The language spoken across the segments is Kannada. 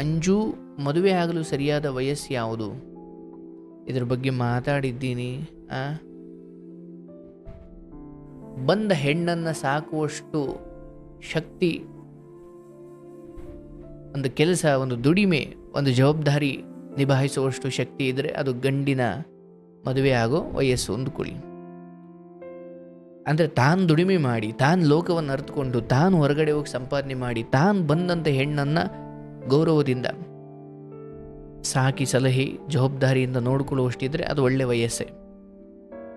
ಅಂಜು ಮದುವೆ ಆಗಲು ಸರಿಯಾದ ವಯಸ್ಸು ಯಾವುದು? ಇದ್ರ ಬಗ್ಗೆ ಮಾತಾಡಿದ್ದೀನಿ ಬಂದ ಹೆಣ್ಣನ್ನು ಸಾಕುವಷ್ಟು ಶಕ್ತಿ, ಒಂದು ಕೆಲಸ, ಒಂದು ದುಡಿಮೆ, ಒಂದು ಜವಾಬ್ದಾರಿ ನಿಭಾಯಿಸುವಷ್ಟು ಶಕ್ತಿ ಇದ್ದರೆ ಅದು ಗಂಡಿನ ಮದುವೆ ಆಗೋ ವಯಸ್ಸು ಅಂದುಕೊಳ್ಳಿ ಅಂದರೆ ತಾನು ದುಡಿಮೆ ಮಾಡಿ, ತಾನು ಲೋಕವನ್ನು ಅರ್ಥಕೊಂಡು ತಾನು ಹೊರಗಡೆ ಹೋಗಿ ಸಂಪಾದನೆ ಮಾಡಿ, ತಾನು ಬಂದಂಥ ಹೆಣ್ಣನ್ನು ಗೌರವದಿಂದ ಸಾಕಿ ಸಲಹೆ, ಜವಾಬ್ದಾರಿಯಿಂದ ನೋಡಿಕೊಳ್ಳುವಷ್ಟಿದ್ರೆ ಅದು ಒಳ್ಳೆ ವಯಸ್ಸೇ.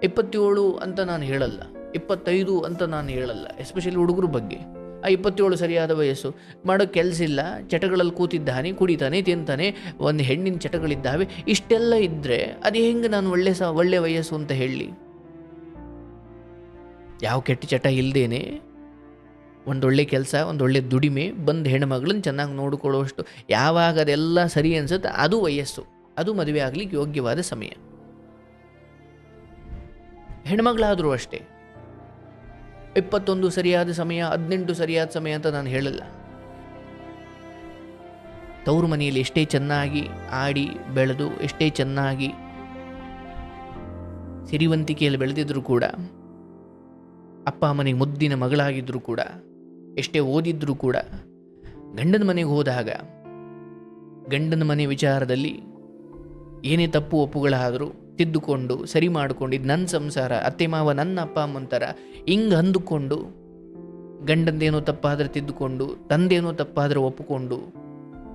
ಇಪ್ಪತ್ತೇಳು ಅಂತ ನಾನು ಹೇಳಲ್ಲ. ಇಪ್ಪತ್ತೈದು ಅಂತ ನಾನು ಹೇಳಲ್ಲ ಎಸ್ಪೆಷಲಿ ಹುಡುಗರ ಬಗ್ಗೆ. ಆ ಇಪ್ಪತ್ತೇಳು ಸರಿಯಾದ ವಯಸ್ಸು. ಮಾಡೋ ಕೆಲಸ ಇಲ್ಲ, ಚಟಗಳಲ್ಲಿ ಕೂತಿದ್ದಾನೆ, ಕುಡಿತಾನೆ, ತಿಂತಾನೆ, ಒಂದು ಹೆಣ್ಣಿನ ಚಟಗಳಿದ್ದಾವೆ, ಇಷ್ಟೆಲ್ಲ ಇದ್ದರೆ ಅದು ಹೆಂಗೆ ನಾನು ಒಳ್ಳೆ ಸ, ಒಳ್ಳೆ ವಯಸ್ಸು ಅಂತ ಹೇಳಿ ಯಾವ ಕೆಟ್ಟ ಚಟ ಇಲ್ಲದೇನೆ ಒಂದೊಳ್ಳೆ ಕೆಲಸ, ಒಂದೊಳ್ಳೆ ದುಡಿಮೆ ಬಂದು ಹೆಣ್ಮಗಳನ್ನ ಚೆನ್ನಾಗಿ ನೋಡಿಕೊಳ್ಳುವಷ್ಟು. ಯಾವಾಗ ಅದೆಲ್ಲ ಸರಿ ಅನ್ಸುತ್ತೆ ಅದು ವಯಸ್ಸು. ಅದು ಮದುವೆ ಆಗಲಿಕ್ಕೆ ಯೋಗ್ಯವಾದ ಸಮಯ. ಹೆಣ್ಮಗಳಾದರೂ ಅಷ್ಟೇ. ಇಪ್ಪತ್ತೊಂದು ಸರಿಯಾದ ಸಮಯ, ಹದಿನೆಂಟು ಸರಿಯಾದ ಸಮಯ ಅಂತ ನಾನು ಹೇಳಲ್ಲ. ತವರು ಮನೆಯಲ್ಲಿ ಎಷ್ಟೇ ಚೆನ್ನಾಗಿ ಆಡಿ, ಬೆಳೆದು, ಎಷ್ಟೇ ಚೆನ್ನಾಗಿ ಸಿರಿವಂತಿಕೆಯಲ್ಲಿ ಬೆಳೆದಿದ್ರು ಕೂಡ, ಅಪ್ಪ ಅಮ್ಮನಿಗೆ ಮುದ್ದಿನ ಮಗಳಾಗಿದ್ದರೂ ಕೂಡ ಎಷ್ಟೇ ಓದಿದ್ರೂ ಕೂಡ ಗಂಡನ ಮನೆಗೆ ಹೋದಾಗ ಗಂಡನ ಮನೆ ವಿಚಾರದಲ್ಲಿ ಏನೇ ತಪ್ಪು ಒಪ್ಪುಗಳಾದರೂ ತಿದ್ದುಕೊಂಡು, ಸರಿ ಮಾಡಿಕೊಂಡು, ಇದು ನನ್ನ ಸಂಸಾರ, ಅತ್ತೆ ಮಾವ ನನ್ನ ಅಪ್ಪ ಅಮ್ಮಂತರ ಹಿಂಗೆ ಅಂದುಕೊಂಡು ಗಂಡಂದೇನೋ ತಪ್ಪಾದರೆ ತಿದ್ದುಕೊಂಡು, ತಂದೇನೋ ತಪ್ಪಾದರೆ ಒಪ್ಪಿಕೊಂಡು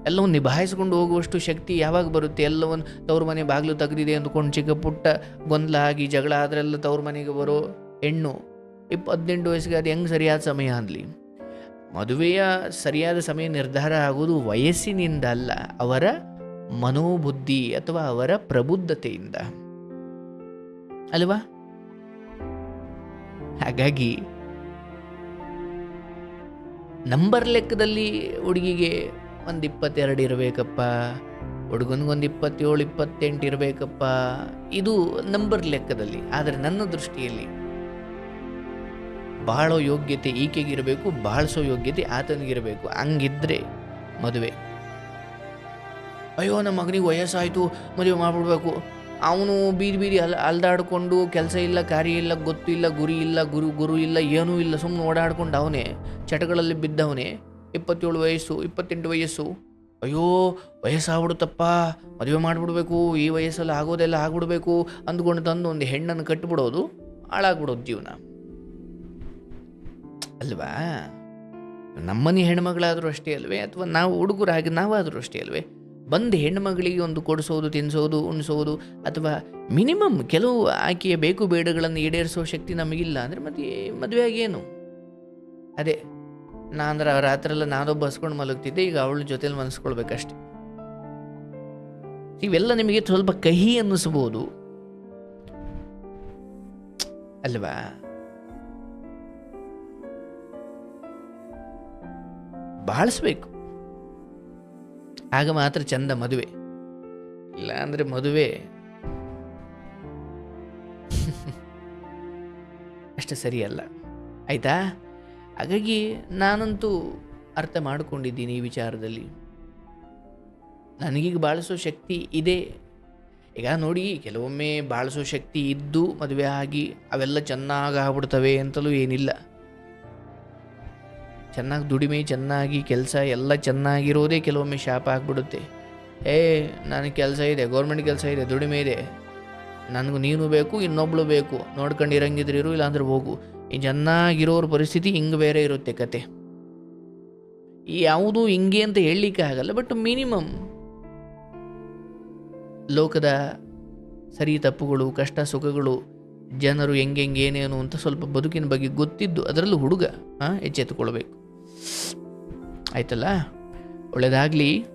ಎಲ್ಲವನ್ನು ನಿಭಾಯಿಸ್ಕೊಂಡು ಹೋಗುವಷ್ಟು ಶಕ್ತಿ ಯಾವಾಗ ಬರುತ್ತೆ? ಎಲ್ಲವನ್ನು ತವ್ರ ಮನೆ ಬಾಗಿಲು ತೆಗೆದಿದೆ ಅಂದ್ಕೊಂಡು ಚಿಕ್ಕ ಪುಟ್ಟ ಗೊಂದಲ ಆಗಿ ಜಗಳ ಆದರೆಲ್ಲ ತವ್ರ ಮನೆಗೆ ಬರೋ ಹೆಣ್ಣು ಇಪ್ಪ ಹದಿನೆಂಟು ವಯಸ್ಸಿಗೆ ಅದು ಹೆಂಗೆ ಸರಿಯಾದ ಸಮಯ ಅನ್ನಲಿ ಮದುವೆಯ ಸರಿಯಾದ ಸಮಯ ನಿರ್ಧಾರ ಆಗುವುದು ವಯಸ್ಸಿನಿಂದ ಅಲ್ಲ, ಅವರ ಮನೋಬುದ್ಧಿ ಅಥವಾ ಅವರ ಪ್ರಬುದ್ಧತೆಯಿಂದ. ಅಲ್ವಾ? ಹಾಗಾಗಿ ನಂಬರ್ ಲೆಕ್ಕದಲ್ಲಿ ಹುಡುಗಿಗೆ ಒಂದು ಇಪ್ಪತ್ತೆರಡು ಇರಬೇಕಪ್ಪ ಹುಡುಗನಿಗೊಂದು ಇಪ್ಪತ್ತೇಳು ಇಪ್ಪತ್ತೆಂಟು ಇರಬೇಕಪ್ಪ, ಇದು ನಂಬರ್ ಲೆಕ್ಕದಲ್ಲಿ. ಆದರೆ ನನ್ನ ದೃಷ್ಟಿಯಲ್ಲಿ ಬಾಳೋ ಯೋಗ್ಯತೆ ಈಕೆಗಿರಬೇಕು ಬಾಳಿಸೋ ಯೋಗ್ಯತೆ ಆತನಿಗಿರಬೇಕು. ಹಂಗಿದ್ರೆ ಮದುವೆ. ಅಯ್ಯೋ, ನಮ್ಮ ಮಗನಿಗೆ ವಯಸ್ಸಾಯಿತು, ಮದುವೆ ಮಾಡಿಬಿಡ್ಬೇಕು. ಅವನು ಬೀದಿ ಬೀದಿ ಅಲ್, ಅಲ್ದಾಡ್ಕೊಂಡು ಕೆಲಸ ಇಲ್ಲ, ಕಾರ್ಯ ಇಲ್ಲ, ಗೊತ್ತು ಇಲ್ಲ, ಗುರಿ ಇಲ್ಲ, ಗುರು ಗುರು ಇಲ್ಲ, ಏನೂ ಇಲ್ಲ ಸುಮ್ಮನೆ ಓಡಾಡ್ಕೊಂಡು ಅವನೇ, ಚಟಗಳಲ್ಲಿ ಬಿದ್ದವನೇ, ಇಪ್ಪತ್ತೇಳು ವಯಸ್ಸು, ಇಪ್ಪತ್ತೆಂಟು ವಯಸ್ಸು. ಅಯ್ಯೋ, ವಯಸ್ಸಾಗ್ಬಿಡುತ್ತಪ್ಪ, ಮದುವೆ ಮಾಡಿಬಿಡ್ಬೇಕು, ಈ ವಯಸ್ಸಲ್ಲಿ ಆಗೋದೆಲ್ಲ ಆಗ್ಬಿಡ್ಬೇಕು ಅಂದ್ಕೊಂಡು ತಂದು ಒಂದು ಹೆಣ್ಣನ್ನು ಕಟ್ಟಿಬಿಡೋದು ಹಾಳಾಗ್ಬಿಡೋದು ಜೀವನ. ಅಲ್ವಾ? ನಮ್ಮನೆ ಹೆಣ್ಮಗಳಾದರೂ ಅಷ್ಟೇ ಅಲ್ವೇ? ಅಥವಾ ನಾವು ಹುಡುಗರಾಗಿ ನಾವಾದರೂ ಅಷ್ಟೇ ಅಲ್ವೇ? ಬಂದು ಹೆಣ್ಮಗಳಿಗೆ ಒಂದು ಕೊಡಿಸೋದು, ತಿನ್ನಿಸೋದು, ಉಣಿಸೋದು, ಅಥವಾ ಮಿನಿಮಮ್ ಕೆಲವು ಆಕೆಯ ಬೇಕು ಬೇಡಗಳನ್ನು ಈಡೇರಿಸೋ ಶಕ್ತಿ ನಮಗಿಲ್ಲ ಅಂದರೆ ಮತ್ತೆ ಮದುವೆಯಾಗಿ ಏನು ಅದೇ ನಾ ಅಂದ್ರೆ ರಾತ್ರಿ ಎಲ್ಲ ನಾನೊಬ್ಬ ಹಸ್ಕೊಂಡು ಮಲಗ್ತಿದ್ದೆ, ಈಗ ಅವಳ ಜೊತೆಲಿ ಮನಸ್ಕೊಳ್ಬೇಕಷ್ಟೆ. ಇವೆಲ್ಲ ನಿಮಗೆ ಸ್ವಲ್ಪ ಕಹಿ ಅನ್ನಿಸ್ಬೋದು. ಅಲ್ವಾ? ಬಾಳಿಸ್ಬೇಕು. ಆಗ ಮಾತ್ರ ಚಂದ ಮದುವೆ. ಇಲ್ಲ ಅಂದ್ರೆ ಮದುವೆ. ಅಷ್ಟು ಸರಿಯಲ್ಲ. ಆಯಿತಾ? ಹಾಗಾಗಿ ನಾನಂತೂ ಅರ್ಥ ಮಾಡಿಕೊಂಡಿದ್ದೀನಿ ಈ ವಿಚಾರದಲ್ಲಿ. ನನಗೀಗ ಬಾಳಿಸೋ ಶಕ್ತಿ ಇದೆ. ಈಗ ನೋಡಿ, ಕೆಲವೊಮ್ಮೆ ಬಾಳಿಸೋ ಶಕ್ತಿ ಇದ್ದು ಮದುವೆ ಆಗಿ ಅವೆಲ್ಲ ಚೆನ್ನಾಗಿ ಆಗ್ಬಿಡ್ತವೆ ಅಂತಲೂ ಏನಿಲ್ಲ. ಚೆನ್ನಾಗಿ ದುಡಿಮೆ, ಚೆನ್ನಾಗಿ ಕೆಲಸ, ಎಲ್ಲ ಚೆನ್ನಾಗಿರೋದೇ ಕೆಲವೊಮ್ಮೆ ಶಾಪ ಆಗಿಬಿಡುತ್ತೆ. ಏ ನನಗೆ ಕೆಲಸ ಇದೆ, ಗೌರ್ಮೆಂಟ್ ಕೆಲಸ ಇದೆ, ದುಡಿಮೆ ಇದೆ. ನನಗೂ ನೀನು ಬೇಕು, ಇನ್ನೊಬ್ಳು ಬೇಕು. ನೋಡ್ಕೊಂಡು ಇರಂಗಿದ್ರೆ ಇರು ಇಲ್ಲಾಂದ್ರೆ ಹೋಗು. ಈ ಚೆನ್ನಾಗಿರೋರ ಪರಿಸ್ಥಿತಿ ಹಿಂಗೆ ಬೇರೆ ಇರುತ್ತೆ ಕತೆ. ಈ ಯಾವುದು ಹಿಂಗೆ ಅಂತ ಹೇಳಲಿಕ್ಕೆ ಆಗಲ್ಲ, ಬಟ್ ಮಿನಿಮಮ್. ಲೋಕದ ಸರಿ ತಪ್ಪುಗಳು, ಕಷ್ಟ ಸುಖಗಳು, ಜನರು ಹೆಂಗೆಂಗೆ ಹೆಂಗೆ ಏನೇನು ಅಂತ ಸ್ವಲ್ಪ ಬದುಕಿನ ಬಗ್ಗೆ ಗೊತ್ತಿದ್ದು, ಅದರಲ್ಲೂ ಹುಡುಗ ಎಚ್ಚೆತ್ತುಕೊಳ್ಬೇಕು. ಆಯ್ತಲ್ಲ? ಒಳ್ಳೆಯದಾಗಲಿ